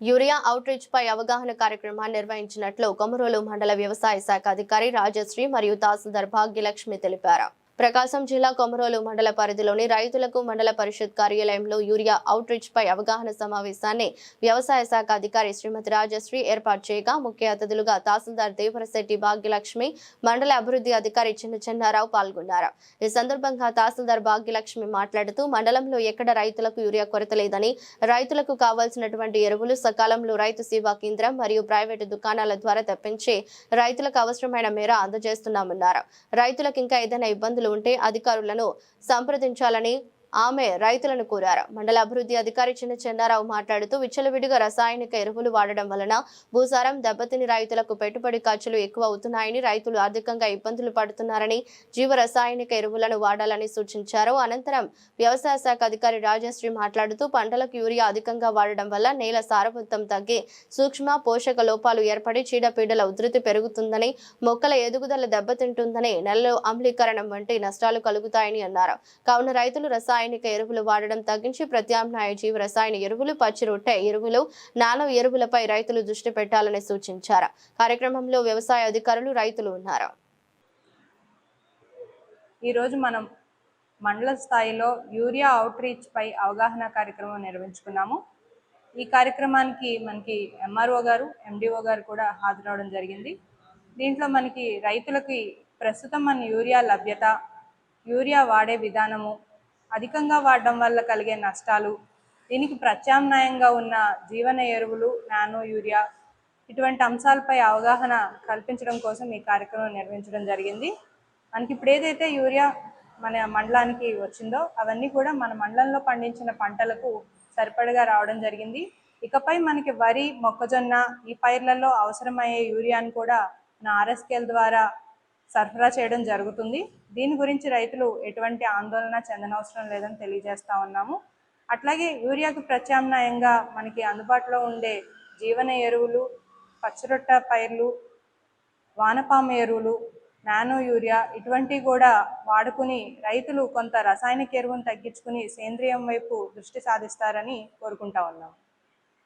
Urea outreach పై అవగాహన కార్యక్రమాన్ని నిర్వహించినట్లు కొమరోలు మండల వ్యవసాయ శాఖ అధికారి రాజశ్రీ మరియు తహసీల్దార్ భాగ్యలక్ష్మి తెలిపారు. ప్రకాశం జిల్లా కొమరోలు మండల పరిధిలోని రైతులకు మండల పరిషత్ కార్యాలయంలో యూరియా అవుట్రీచ్ పై అవగాహన సమావేశాన్ని వ్యవసాయ శాఖ అధికారి శ్రీమతి రాజశ్రీ ఏర్పాటు చేయగా ముఖ్య అతిథులుగా తహసీల్దార్ దేవరశెట్టి భాగ్యలక్ష్మి మండల అభివృద్ధి అధికారి చిన్న చెన్నారావు పాల్గొన్నారు. ఈ సందర్భంగా తహసీల్దార్ భాగ్యలక్ష్మి మాట్లాడుతూ మండలంలో ఎక్కడ రైతులకు యూరియా కొరత లేదని రైతులకు కావాల్సినటువంటి ఎరువులు సకాలంలో రైతు సేవా కేంద్రం మరియు ప్రైవేటు దుకాణాల ద్వారా తెప్పించి రైతులకు అవసరమైన మేర అందజేస్తున్నామన్నారు. రైతులకు ఇంకా ఏదైనా ఇబ్బందులు ఉంటే అధికారులను సంప్రదించాలని ఆమె రైతులను కోరారు. మండల అభివృద్ధి అధికారి చిన్న చెన్నారావు మాట్లాడుతూ విచ్చలవిడిగా రసాయనిక ఎరువులు వాడడం వలన భూసారం దెబ్బతిని రైతులకు పెట్టుబడి ఖర్చులు ఎక్కువ అవుతున్నాయని రైతులు ఆర్థికంగా ఇబ్బందులు పడుతున్నారని జీవ రసాయనిక ఎరువులను వాడాలని సూచించారు. అనంతరం వ్యవసాయ శాఖ అధికారి రాజశ్రీ మాట్లాడుతూ పంటలకు యూరియా అధికంగా వాడడం వల్ల నేల సారవంతం తగ్గి సూక్ష్మ పోషక లోపాలు ఏర్పడి చీడపీడల ఉధృతి పెరుగుతుందని మొక్కల ఎదుగుదల దెబ్బతింటుందని నెలలో అమలీకరణం వంటి నష్టాలు కలుగుతాయని అన్నారు. కావున రైతులు రసాయనిక ఎరువులు వాడడం తగ్గించి ప్రత్యామ్నాయ జీవ రసాయన ఎరువులు పచ్చి రొట్టె ఎరువులు నానో ఎరువులపై రైతులు దృష్టి పెట్టాలని సూచించారు. కార్యక్రమంలో వ్యవసాయ అధికారులు రైతులు ఉన్నారు. ఈరోజు మనం మండల స్థాయిలో యూరియా అవుట్రీచ్ పై అవగాహన కార్యక్రమం నిర్వహించుకున్నాము. ఈ కార్యక్రమానికి మనకి ఎంఆర్ఓ గారు ఎండిఓ గారు కూడా హాజరవడం జరిగింది. దీంట్లో మనకి రైతులకి ప్రస్తుతం మన యూరియా లభ్యత యూరియా వాడే విధానము అధికంగా వాడడం వల్ల కలిగే నష్టాలు దీనికి ప్రత్యామ్నాయంగా ఉన్న జీవన ఎరువులు నానో యూరియా ఇటువంటి అంశాలపై అవగాహన కల్పించడం కోసం ఈ కార్యక్రమం నిర్వహించడం జరిగింది. మనకి ఇప్పుడు ఏదైతే యూరియా మన మండలానికి వచ్చిందో అవన్నీ కూడా మన మండలంలో పండించిన పంటలకు సరిపడగా రావడం జరిగింది. ఇకపై మనకి వరి మొక్కజొన్న ఈ పైర్లలో అవసరమయ్యే యూరియాను కూడా మన ఆర్ఎస్కేల్ ద్వారా సరఫరా చేయడం జరుగుతుంది. దీని గురించి రైతులు ఎటువంటి ఆందోళన చెందనవసరం లేదని తెలియజేస్తా ఉన్నాము. అట్లాగే యూరియాకు ప్రత్యామ్నాయంగా మనకి అందుబాటులో ఉండే జీవన ఎరువులు పచ్చిరొట్ట పైర్లు వానపాము ఎరువులు నానో యూరియా ఇటువంటివి కూడా వాడుకుని రైతులు కొంత రసాయనిక ఎరువును తగ్గించుకుని సేంద్రియం వైపు దృష్టి సాధిస్తారని కోరుకుంటా ఉన్నాం